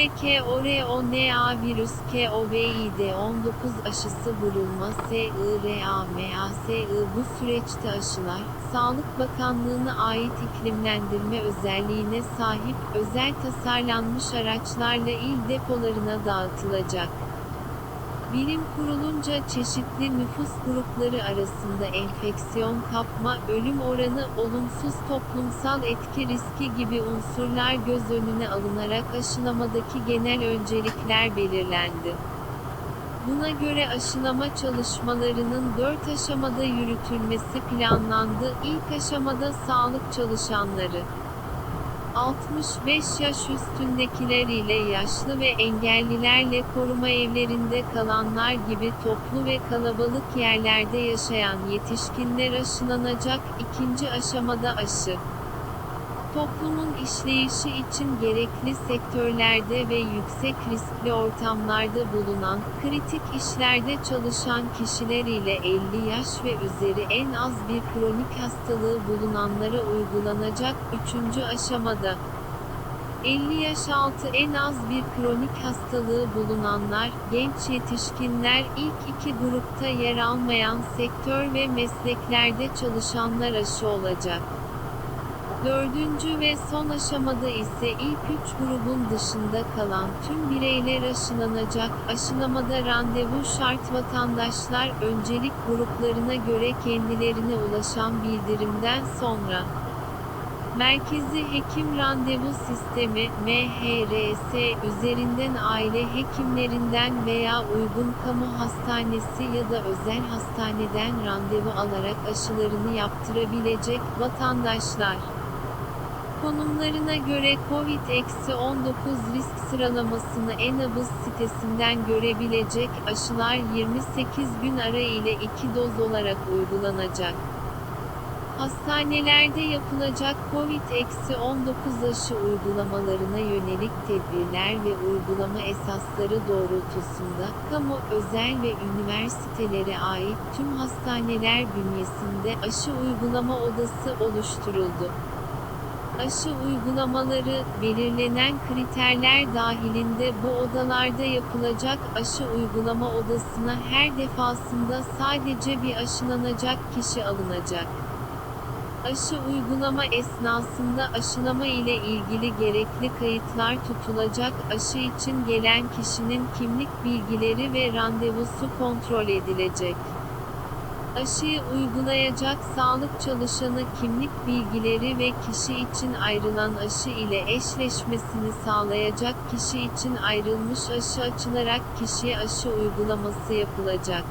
SRK-ORONA virüs COVID-19 aşısı vurulma SIRAMASI bu süreçte aşılar, Sağlık Bakanlığı'na ait iklimlendirme özelliğine sahip özel tasarlanmış araçlarla il depolarına dağıtılacak. Bilim kurulunca çeşitli nüfus grupları arasında enfeksiyon kapma, ölüm oranı, olumsuz toplumsal etki riski gibi unsurlar göz önüne alınarak aşılamadaki genel öncelikler belirlendi. Buna göre aşılama çalışmalarının 4 aşamada yürütülmesi planlandı. İlk aşamada sağlık çalışanları 65 yaş üstündekiler ile yaşlı ve engellilerle koruma evlerinde kalanlar gibi toplu ve kalabalık yerlerde yaşayan yetişkinler aşılanacak. İkinci aşamada aşı Toplumun işleyişi için gerekli sektörlerde ve yüksek riskli ortamlarda bulunan, kritik işlerde çalışan kişiler ile 50 yaş ve üzeri en az bir kronik hastalığı bulunanlara uygulanacak. Üçüncü aşamada, 50 yaş altı en az bir kronik hastalığı bulunanlar, genç yetişkinler ilk iki grupta yer almayan sektör ve mesleklerde çalışanlar aşı olacak. Dördüncü ve son aşamada ise ilk üç grubun dışında kalan tüm bireyler aşılanacak. Aşılamada randevu şart vatandaşlar öncelik gruplarına göre kendilerine ulaşan bildirimden sonra Merkezi Hekim Randevu Sistemi MHRS üzerinden aile hekimlerinden veya uygun kamu hastanesi ya da özel hastaneden randevu alarak aşılarını yaptırabilecek vatandaşlar Konumlarına göre COVID-19 risk sıralamasını Enabız sitesinden görebilecek aşılar 28 gün ara ile 2 doz olarak uygulanacak. Hastanelerde yapılacak COVID-19 aşı uygulamalarına yönelik tedbirler ve uygulama esasları doğrultusunda, kamu, özel ve üniversitelere ait tüm hastaneler bünyesinde aşı uygulama odası oluşturuldu. Aşı uygulamaları, belirlenen kriterler dahilinde bu odalarda yapılacak aşı uygulama odasına her defasında sadece bir aşılanacak kişi alınacak. Aşı uygulama esnasında aşılama ile ilgili gerekli kayıtlar tutulacak. Aşı için gelen kişinin kimlik bilgileri ve randevusu kontrol edilecek. Aşıyı uygulayacak sağlık çalışanı kimlik bilgileri ve kişi için ayrılan aşı ile eşleşmesini sağlayacak kişi için ayrılmış aşı açılarak kişiye aşı uygulaması yapılacak.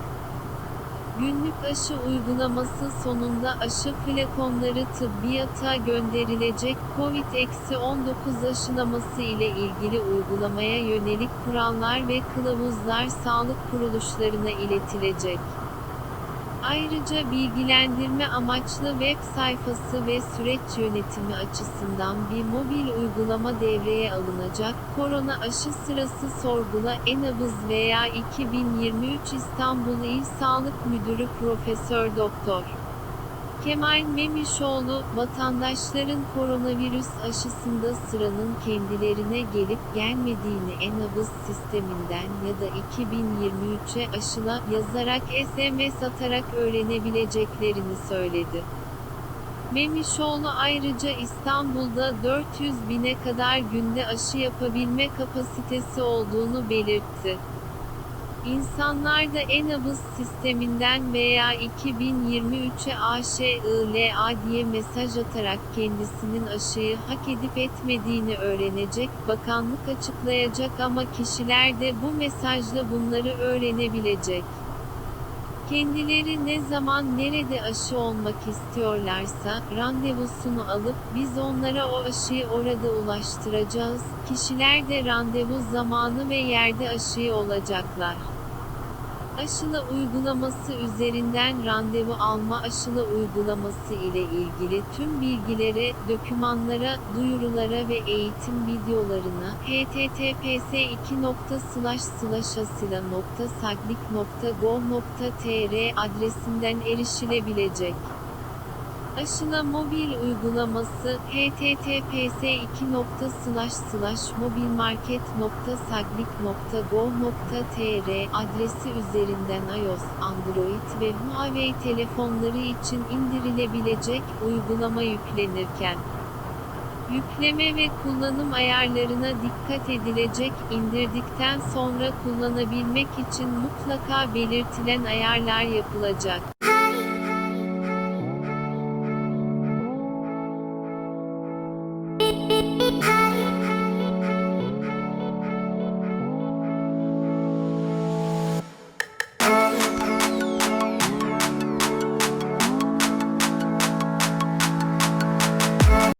Günlük aşı uygulaması sonunda aşı flakonları tıbbiyata gönderilecek COVID-19 aşılaması ile ilgili uygulamaya yönelik kurallar ve kılavuzlar sağlık kuruluşlarına iletilecek. Ayrıca bilgilendirme amaçlı web sayfası ve süreç yönetimi açısından bir mobil uygulama devreye alınacak. Korona aşı sırası sorgula Enabız veya 2023 İstanbul İl Sağlık Müdürü Profesör Doktor Kemal Memişoğlu, vatandaşların koronavirüs aşısında sıranın kendilerine gelip gelmediğini Enabız sisteminden ya da 2023'e aşıla yazarak SMS atarak öğrenebileceklerini söyledi. Memişoğlu ayrıca İstanbul'da 400 bine kadar günde aşı yapabilme kapasitesi olduğunu belirtti. İnsanlar da Enabız sisteminden veya 2023'e AŞILA diye mesaj atarak kendisinin aşıyı hak edip etmediğini öğrenecek, bakanlık açıklayacak ama kişiler de bu mesajla bunları öğrenebilecek. Kendileri ne zaman nerede aşı olmak istiyorlarsa, randevusunu alıp, biz onlara o aşıyı orada ulaştıracağız, kişiler de randevu zamanı ve yerde aşıyı olacaklar. Aşıla uygulaması üzerinden randevu alma aşıla uygulaması ile ilgili tüm bilgilere, dokümanlara, duyurulara ve eğitim videolarına https asila.saglik.gov.tr adresinden erişilebilecek. Aşıla mobil uygulaması https mobilmarket.saglik.gov.tr adresi üzerinden iOS, Android ve Huawei telefonları için indirilebilecek uygulama yüklenirken Yükleme ve kullanım ayarlarına dikkat edilecek, indirdikten sonra kullanabilmek için mutlaka belirtilen ayarlar yapılacak.